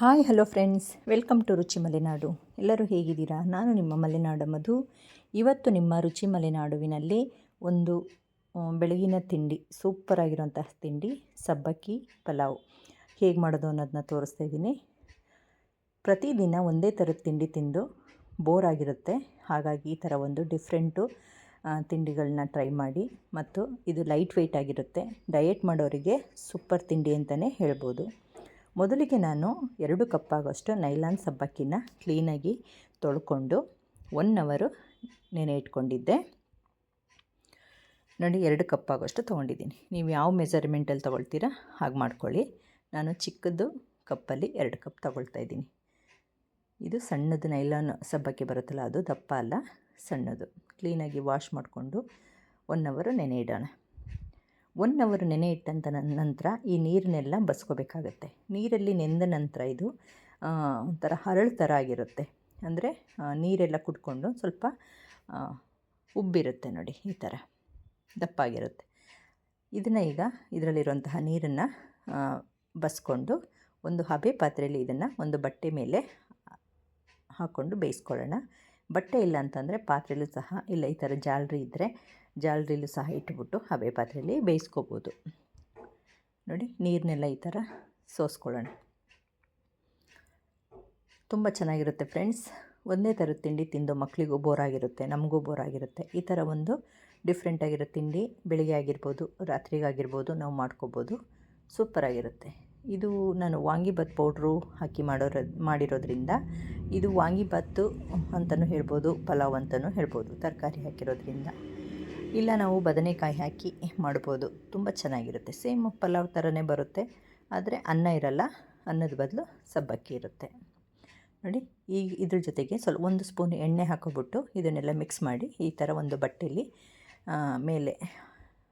Hi hello friends welcome to Ruchi Malenadu ಎಲ್ಲರೂ ಹೇಗಿದ್ದೀರಾ? ನಾನು ನಿಮ್ಮ ಮಲೆನಾಡು ಮಧು. ಇವತ್ತು ನಿಮ್ಮ ರುಚಿ ಮಲೆನಾಡುವಿನಲ್ಲಿ ಒಂದು ಬೆಳಗಿನ ತಿಂಡಿ ಸೂಪರಾಗಿರೋಂತಹ ತಿಂಡಿ, ಸಬ್ಬಕ್ಕಿ, ಪಲಾವ್. ಹೇಗೆ ಮಾಡೋದು ಅನ್ನೋದನ್ನ ತೋರಿಸ್ತಾ ಇದ್ದೀನಿ. ಪ್ರತಿದಿನ ಒಂದೇ ಥರದ ತಿಂಡಿ ತಿಂದು ಬೋರ್ ಆಗಿರುತ್ತೆ. ಹಾಗಾಗಿ ಈ ಥರ ಒಂದು ಡಿಫ್ರೆಂಟು ತಿಂಡಿಗಳನ್ನ ಟ್ರೈ ಮಾಡಿ ಮತ್ತು ಇದು ಲೈಟ್ ವೆಯ್ಟ್ ಆಗಿರುತ್ತೆ. ಡಯೆಟ್ ಮಾಡೋರಿಗೆ ಸೂಪರ್ ತಿಂಡಿ ಅಂತಲೇ ಹೇಳ್ಬೋದು. ಮೊದಲಿಗೆ ನಾನು ಎರಡು ಕಪ್ಪಾಗೋಷ್ಟು ನೈಲಾನ್ ಸಬ್ಬಕ್ಕಿನ ಕ್ಲೀನಾಗಿ ತೊಳ್ಕೊಂಡು ಒನ್ ಅವರು ನೆನೆ ಇಟ್ಕೊಂಡಿದ್ದೆ. ನೋಡಿ, ಎರಡು ಕಪ್ಪಾಗೋಷ್ಟು ತೊಗೊಂಡಿದ್ದೀನಿ. ನೀವು ಯಾವ ಮೆಜರ್ಮೆಂಟಲ್ಲಿ ತೊಗೊಳ್ತೀರಾ ಹಾಗೆ ಮಾಡ್ಕೊಳ್ಳಿ. ನಾನು ಚಿಕ್ಕದು ಕಪ್ಪಲ್ಲಿ ಎರಡು ಕಪ್ ತೊಗೊಳ್ತಾ ಇದ್ದೀನಿ. ಇದು ಸಣ್ಣದು ನೈಲಾನ್ ಸಬ್ಬಕ್ಕಿ ಬರುತ್ತಲ್ಲ, ಅದು ದಪ್ಪ ಅಲ್ಲ, ಸಣ್ಣದು. ಕ್ಲೀನಾಗಿ ವಾಶ್ ಮಾಡಿಕೊಂಡು ಒನ್ ಅವರು ನೆನೆ ಇಡೋಣ. ಒನ್ ಅವರ್ ನೆನೆ ಇಟ್ಟಂತ ನಂತರ ಈ ನೀರನ್ನೆಲ್ಲ ಬಸ್ಕೋಬೇಕಾಗತ್ತೆ. ನೀರಲ್ಲಿ ನೆಂದ ನಂತರ ಇದು ಒಂಥರ ಹರಳು ಥರ ಆಗಿರುತ್ತೆ. ಅಂದರೆ ನೀರೆಲ್ಲ ಕುಟ್ಕೊಂಡು ಸ್ವಲ್ಪ ಉಬ್ಬಿರುತ್ತೆ ನೋಡಿ ಈ ಥರ. ದಪ್ಪಾಗಿರುತ್ತೆ. ಇದನ್ನು ಈಗ ಇದರಲ್ಲಿರುವಂತಹ ನೀರನ್ನು ಬಸ್ಕೊಂಡು ಒಂದು ಹಬೆ ಪಾತ್ರೆಯಲ್ಲಿ ಇದನ್ನು ಒಂದು ಬಟ್ಟೆ ಮೇಲೆ ಹಾಕ್ಕೊಂಡು ಬೇಯಿಸ್ಕೊಳ್ಳೋಣ. ಬಟ್ಟೆ ಇಲ್ಲ ಅಂತಂದರೆ ಪಾತ್ರೆಯಲ್ಲೂ ಸಹ ಇಲ್ಲ, ಈ ಥರ ಜಾಲರಿ ಇದ್ದರೆ ಜಾಲರಿಲೂ ಸಹ ಇಟ್ಬಿಟ್ಟು ಹಬೆ ಪಾತ್ರೆಯಲ್ಲಿ ಬೇಯಿಸ್ಕೋಬೋದು. ನೋಡಿ ನೀರನ್ನೆಲ್ಲ ಈ ಥರ ಸೋಸ್ಕೊಳ್ಳೋಣ. ತುಂಬ ಚೆನ್ನಾಗಿರುತ್ತೆ ಫ್ರೆಂಡ್ಸ್. ಒಂದೇ ಥರದ ತಿಂಡಿ ತಿಂದು ಮಕ್ಕಳಿಗೂ ಬೋರ್ ಆಗಿರುತ್ತೆ ನಮಗೂ ಬೋರ್ ಆಗಿರುತ್ತೆ ಈ ಥರ ಒಂದು ಡಿಫ್ರೆಂಟಾಗಿರೋ ತಿಂಡಿ, ಬೆಳಿಗ್ಗೆ ಆಗಿರ್ಬೋದು, ರಾತ್ರಿಗಾಗಿರ್ಬೋದು, ನಾವು ಮಾಡ್ಕೋಬೋದು. ಸೂಪರಾಗಿರುತ್ತೆ. ಇದು ನಾನು ವಾಂಗಿಬಾತ್ ಪೌಡ್ರು ಹಾಕಿ ಮಾಡೋರ, ಮಾಡಿರೋದ್ರಿಂದ ಇದು ವಾಂಗಿಬಾತು ಅಂತಲೂ ಹೇಳ್ಬೋದು, ಪಲಾವ್ ಅಂತಲೂ ಹೇಳ್ಬೋದು, ತರಕಾರಿ ಹಾಕಿರೋದ್ರಿಂದ. ಇಲ್ಲ, ನಾವು ಬದನೆಕಾಯಿ ಹಾಕಿ ಮಾಡ್ಬೋದು, ತುಂಬ ಚೆನ್ನಾಗಿರುತ್ತೆ. ಸೇಮ್ ಪಲಾವ್ ಥರನೇ ಬರುತ್ತೆ, ಆದರೆ ಅನ್ನ ಇರಲ್ಲ, ಅನ್ನದ ಬದಲು ಸಬ್ಬಕ್ಕಿ ಇರುತ್ತೆ. ನೋಡಿ, ಈ ಇದ್ರ ಜೊತೆಗೆ ಸ್ವಲ್ಪ ಒಂದು ಸ್ಪೂನ್ ಎಣ್ಣೆ ಹಾಕೋಬಿಟ್ಟು ಇದನ್ನೆಲ್ಲ ಮಿಕ್ಸ್ ಮಾಡಿ ಈ ಥರ ಒಂದು ಬಟ್ಟೆಯಲ್ಲಿ ಮೇಲೆ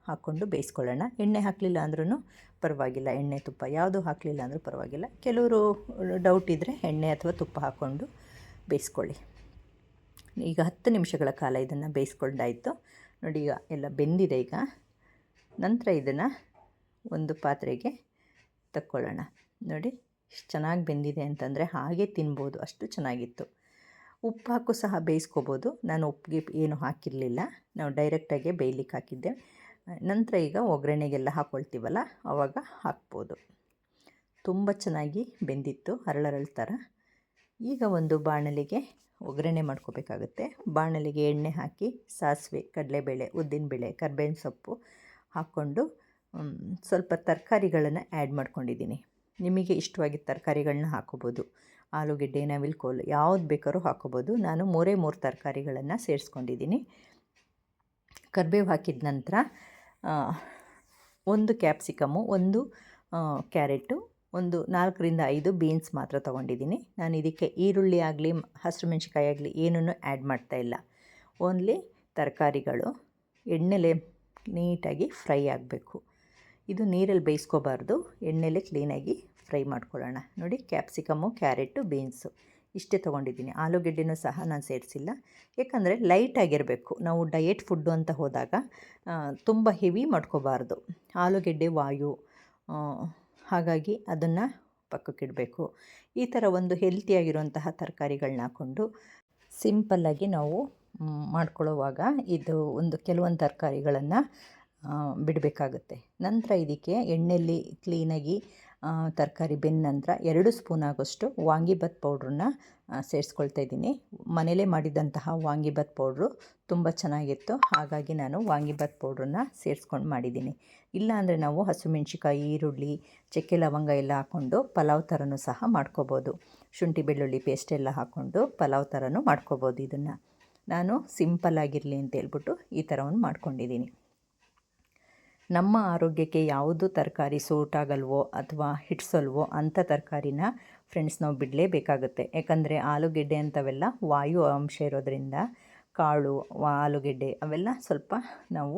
ಹಾಕ್ಕೊಂಡು ಬೇಯಿಸ್ಕೊಳ್ಳೋಣ. ಎಣ್ಣೆ ಹಾಕಲಿಲ್ಲ ಅಂದ್ರೂ ಪರವಾಗಿಲ್ಲ. ಎಣ್ಣೆ ತುಪ್ಪ ಯಾವುದು ಹಾಕಲಿಲ್ಲ ಅಂದರೂ ಪರವಾಗಿಲ್ಲ. ಕೆಲವರು ಡೌಟ್ ಇದ್ದರೆ ಎಣ್ಣೆ ಅಥವಾ ತುಪ್ಪ ಹಾಕ್ಕೊಂಡು ಬೇಯಿಸ್ಕೊಳ್ಳಿ. ಈಗ ಹತ್ತು ನಿಮಿಷಗಳ ಕಾಲ ಇದನ್ನು ಬೇಯಿಸ್ಕೊಂಡಾಯಿತು ನೋಡಿ, ಈಗ ಎಲ್ಲ ಬೆಂದಿದೆ ಈಗ. ನಂತರ ಇದನ್ನು ಒಂದು ಪಾತ್ರೆಗೆ ತಕ್ಕೊಳ್ಳೋಣ. ನೋಡಿ ಚೆನ್ನಾಗಿ ಬೆಂದಿದೆ ಅಂತಂದರೆ ಹಾಗೆ ತಿನ್ಬೋದು. ಅಷ್ಟು ಚೆನ್ನಾಗಿತ್ತು. ಉಪ್ಪು ಹಾಕು ಸಹ ಬೇಯಿಸ್ಕೋಬೋದು. ನಾನು ಉಪ್ಪಿಗೆ ಏನು ಹಾಕಿರಲಿಲ್ಲ. ನಾವು ಡೈರೆಕ್ಟಾಗೆ ಬೇಯ್ಲಿಕ್ಕೆ ಹಾಕಿದ್ದೆ. ನಂತರ ಈಗ ಒಗ್ಗರಣೆಗೆಲ್ಲ ಹಾಕ್ಕೊಳ್ತೀವಲ್ಲ ಆವಾಗ ಹಾಕ್ಬೋದು. ತುಂಬ ಚೆನ್ನಾಗಿ ಬೆಂದಿತ್ತು ಹರಳರಳ ಥರ. ಈಗ ಒಂದು ಬಾಣಲಿಗೆ ಒಗ್ಗರಣೆ ಮಾಡ್ಕೋಬೇಕಾಗುತ್ತೆ. ಬಾಣಲಿಗೆ ಎಣ್ಣೆ ಹಾಕಿ ಸಾಸಿವೆ, ಕಡಲೆಬೇಳೆ, ಉದ್ದಿನಬೇಳೆ, ಕರ್ಬೇವಿನ ಸೊಪ್ಪು ಹಾಕ್ಕೊಂಡು ಸ್ವಲ್ಪ ತರಕಾರಿಗಳನ್ನು ಆ್ಯಡ್ ಮಾಡ್ಕೊಂಡಿದ್ದೀನಿ. ನಿಮಗೆ ಇಷ್ಟವಾಗಿದ್ದ ತರಕಾರಿಗಳನ್ನ ಹಾಕೋಬೋದು. ಆಲೂಗೆಡ್ಡೆ, ನವಿಲ್ಕೋಲು ಯಾವ್ದು ಬೇಕಾದ್ರೂ ಹಾಕೋಬೋದು. ನಾನು ಮೂರೇ ಮೂರು ತರಕಾರಿಗಳನ್ನು ಸೇರಿಸ್ಕೊಂಡಿದ್ದೀನಿ. ಕರ್ಬೇವು ಹಾಕಿದ ನಂತರ ಒಂದು ಕ್ಯಾಪ್ಸಿಕಮ್ಮು ಒಂದು ಕ್ಯಾರೆಟು, ಒಂದು ನಾಲ್ಕರಿಂದ ಐದು ಬೀನ್ಸ್ ಮಾತ್ರ ತೊಗೊಂಡಿದ್ದೀನಿ. ನಾನು ಇದಕ್ಕೆ ಈರುಳ್ಳಿ ಆಗಲಿ, ಹಸಿರು ಮೆಣಸಿಕಾಯಿ ಆಗಲಿ ಏನನ್ನು ಆ್ಯಡ್ ಮಾಡ್ತಾ ಇಲ್ಲ. ಓನ್ಲಿ ತರಕಾರಿಗಳು, ಎಣ್ಣೆಲೆ ನೀಟಾಗಿ ಫ್ರೈ ಆಗಬೇಕು. ಇದು ನೀರಲ್ಲಿ ಬೇಯಿಸ್ಕೋಬಾರ್ದು, ಎಣ್ಣೆಲೆ ಕ್ಲೀನಾಗಿ ಫ್ರೈ ಮಾಡ್ಕೊಳ್ಳೋಣ. ನೋಡಿ ಕ್ಯಾಪ್ಸಿಕಮ್ಮು ಕ್ಯಾರೆಟು, ಬೀನ್ಸು. ಇಷ್ಟೇ ತೊಗೊಂಡಿದ್ದೀನಿ. ಆಲೂಗೆಡ್ಡೆನೂ ಸಹ ನಾನು ಸೇರಿಸಿಲ್ಲ. ಯಾಕಂದರೆ ಲೈಟಾಗಿರಬೇಕು ನಾವು ಡಯೆಟ್ ಫುಡ್ಡು ಅಂತ ಹೋದಾಗ ತುಂಬ ಹೆವಿ ಮಾಡ್ಕೋಬಾರ್ದು. ಆಲೂಗೆಡ್ಡೆ ವಾಯು ಹಾಗಾಗಿ ಅದನ್ನು ಪಕ್ಕಕ್ಕಿಡಬೇಕು ಈ ಥರ ಒಂದು ಹೆಲ್ತಿಯಾಗಿರುವಂತಹ ತರಕಾರಿಗಳನ್ನ ಹಾಕ್ಕೊಂಡು ಸಿಂಪಲ್ಲಾಗಿ ನಾವು ಮಾಡ್ಕೊಳ್ಳೋವಾಗ ಇದು ಒಂದು ಕೆಲವೊಂದು ತರಕಾರಿಗಳನ್ನು ಬಿಡಬೇಕಾಗುತ್ತೆ. ನಂತರ ಇದಕ್ಕೆ ಎಣ್ಣೆಯಲ್ಲಿ ಕ್ಲೀನಾಗಿ ತರಕಾರಿ ಬೆಂದ ನಂತರ ಎರಡು ಸ್ಪೂನ್ ಆಗೋಷ್ಟು ವಾಂಗಿಬಾತ್ ಪೌಡ್ರನ್ನ ಸೇರಿಸ್ಕೊಳ್ತಾ ಇದ್ದೀನಿ. ಮನೇಲೇ ಮಾಡಿದಂತಹ ವಾಂಗಿಬಾತ್ ಪೌಡ್ರು ತುಂಬ ಚೆನ್ನಾಗಿತ್ತು. ಹಾಗಾಗಿ ನಾನು ವಾಂಗಿಬಾತ್ ಪೌಡ್ರನ್ನ ಸೇರಿಸ್ಕೊಂಡು ಮಾಡಿದ್ದೀನಿ. ಇಲ್ಲ ಅಂದರೆ ನಾವು ಹಸಿಮೆಣ್ಸಿಕಾಯಿ ಈರುಳ್ಳಿ, ಚಕ್ಕೆ ಲವಂಗ ಎಲ್ಲ ಹಾಕ್ಕೊಂಡು ಪಲಾವ್ ಥರನೂ ಸಹ ಮಾಡ್ಕೋಬೋದು. ಶುಂಠಿ, ಬೆಳ್ಳುಳ್ಳಿ ಪೇಸ್ಟ್ ಎಲ್ಲ ಹಾಕ್ಕೊಂಡು ಪಲಾವ್ ಥರನೂ ಮಾಡ್ಕೋಬೋದು ಇದನ್ನು. ನಾನು ಸಿಂಪಲ್ ಆಗಿರಲಿ ಅಂತ ಹೇಳ್ಬಿಟ್ಟು ಈ ಥರವನ್ನು ಮಾಡ್ಕೊಂಡಿದ್ದೀನಿ. ನಮ್ಮ ಆರೋಗ್ಯಕ್ಕೆ ಯಾವುದು ತರಕಾರಿ ಸೂಟ್ ಆಗಲ್ವೋ ಅಥವಾ ಹಿಟ್ಸಲ್ವೋ ಅಂಥ ತರಕಾರಿನ ಫ್ರೆಂಡ್ಸ್ ನಾವು ಬಿಡಲೇಬೇಕಾಗುತ್ತೆ. ಯಾಕಂದರೆ ಆಲೂಗೆಡ್ಡೆ ಅಂಥವೆಲ್ಲ ವಾಯು ಅಂಶ ಇರೋದರಿಂದ ಕಾಳು ಆಲೂಗೆಡ್ಡೆ ಅವೆಲ್ಲ ಸ್ವಲ್ಪ ನಾವು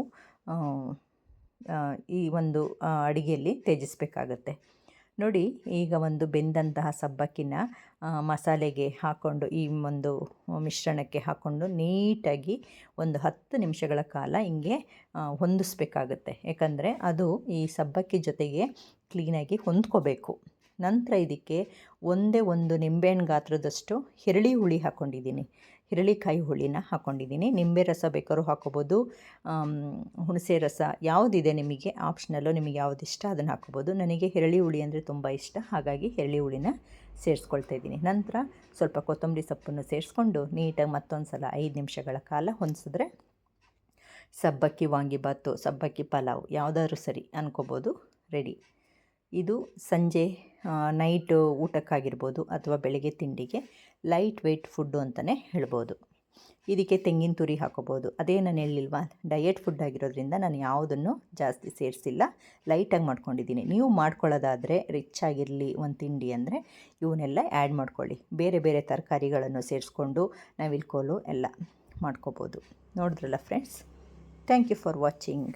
ಈ ಒಂದು ಅಡುಗೆಯಲ್ಲಿ ತ್ಯಜಿಸಬೇಕಾಗತ್ತೆ. ನೋಡಿ, ಈಗ ಒಂದು ಬೆಂದಂತಹ ಸಬ್ಬಕ್ಕಿನ ಮಸಾಲೆಗೆ ಹಾಕ್ಕೊಂಡು ಈ ಒಂದು ಮಿಶ್ರಣಕ್ಕೆ ಹಾಕ್ಕೊಂಡು ನೀಟಾಗಿ ಒಂದು ಹತ್ತು ನಿಮಿಷಗಳ ಕಾಲ ಹಿಂಗೆ ಹೊಂದಿಸ್ಬೇಕಾಗುತ್ತೆ. ಯಾಕಂದರೆ ಅದು ಈ ಸಬ್ಬಕ್ಕಿ ಜೊತೆಗೆ ಕ್ಲೀನಾಗಿ ಹೊಂದ್ಕೋಬೇಕು. ನಂತರ ಇದಕ್ಕೆ ಒಂದೇ ಒಂದು ನಿಂಬೆಹಣ್ಣು ಗಾತ್ರದಷ್ಟು, ಹಿರಳಿ ಹುಳಿ ಹಾಕ್ಕೊಂಡಿದ್ದೀನಿ ಹಿರಳಿಕಾಯಿ ಹುಳಿನ ಹಾಕ್ಕೊಂಡಿದ್ದೀನಿ ನಿಂಬೆ ರಸ ಬೇಕಾದ್ರೂ ಹಾಕ್ಕೋಬೋದು. ಹುಣಸೆ ರಸ ಯಾವುದಿದೆ ನಿಮಗೆ ಆಪ್ಷನಲ್ಲು ನಿಮಗೆ ಯಾವ್ದು ಇಷ್ಟ ಅದನ್ನು ಹಾಕ್ಕೋಬೋದು. ನನಗೆ ಹಿರಳಿ ಹುಳಿ ಅಂದರೆ ತುಂಬ ಇಷ್ಟ. ಹಾಗಾಗಿ ಹಿರಳಿ ಹುಳಿನ ಸೇರಿಸ್ಕೊಳ್ತಾ ಇದ್ದೀನಿ. ನಂತರ ಸ್ವಲ್ಪ ಕೊತ್ತಂಬರಿ ಸೊಪ್ಪನ್ನು ಸೇರಿಸ್ಕೊಂಡು ನೀಟಾಗಿ ಮತ್ತೊಂದು ಸಲ ಐದು ನಿಮಿಷಗಳ ಕಾಲ ಹೊಂದಿಸಿದ್ರೆ ಸಬ್ಬಕ್ಕಿ, ವಾಂಗಿಬಾತು, ಸಬ್ಬಕ್ಕಿ ಪಲಾವ್ ಯಾವುದಾದ್ರೂ ಸರಿ ಅನ್ಕೋಬೋದು. ರೆಡಿ. ಇದು ಸಂಜೆ ನೈಟ್ ಊಟಕ್ಕಾಗಿರ್ಬೋದು ಅಥವಾ ಬೆಳಗ್ಗೆ ತಿಂಡಿಗೆ ಲೈಟ್ ವೆಯ್ಟ್ ಫುಡ್ಡು ಅಂತಲೇ ಹೇಳ್ಬೋದು. ಇದಕ್ಕೆ ತೆಂಗಿನ ತುರಿ ಹಾಕೋಬೋದು. ಅದೇ ನಾನು ಹೇಳಿಲ್ವಾ, ಡಯೆಟ್ ಫುಡ್ ಆಗಿರೋದ್ರಿಂದ ನಾನು ಯಾವುದನ್ನು ಜಾಸ್ತಿ ಸೇರಿಸಿಲ್ಲ. ಲೈಟಾಗಿ ಮಾಡ್ಕೊಂಡಿದ್ದೀನಿ. ನೀವು ಮಾಡ್ಕೊಳ್ಳೋದಾದರೆ ರಿಚ್ ಆಗಿರಲಿ ಒಂದು ತಿಂಡಿ ಅಂದರೆ ಇವನ್ನೆಲ್ಲ ಆ್ಯಡ್ ಮಾಡ್ಕೊಳ್ಳಿ. ಬೇರೆ ಬೇರೆ ತರಕಾರಿಗಳನ್ನು ಸೇರಿಸ್ಕೊಂಡು ನಾವಿಲ್ಕೋಲು ಎಲ್ಲ ಮಾಡ್ಕೋಬೋದು. ನೋಡಿದ್ರಲ್ಲ friends? Thank you for watching.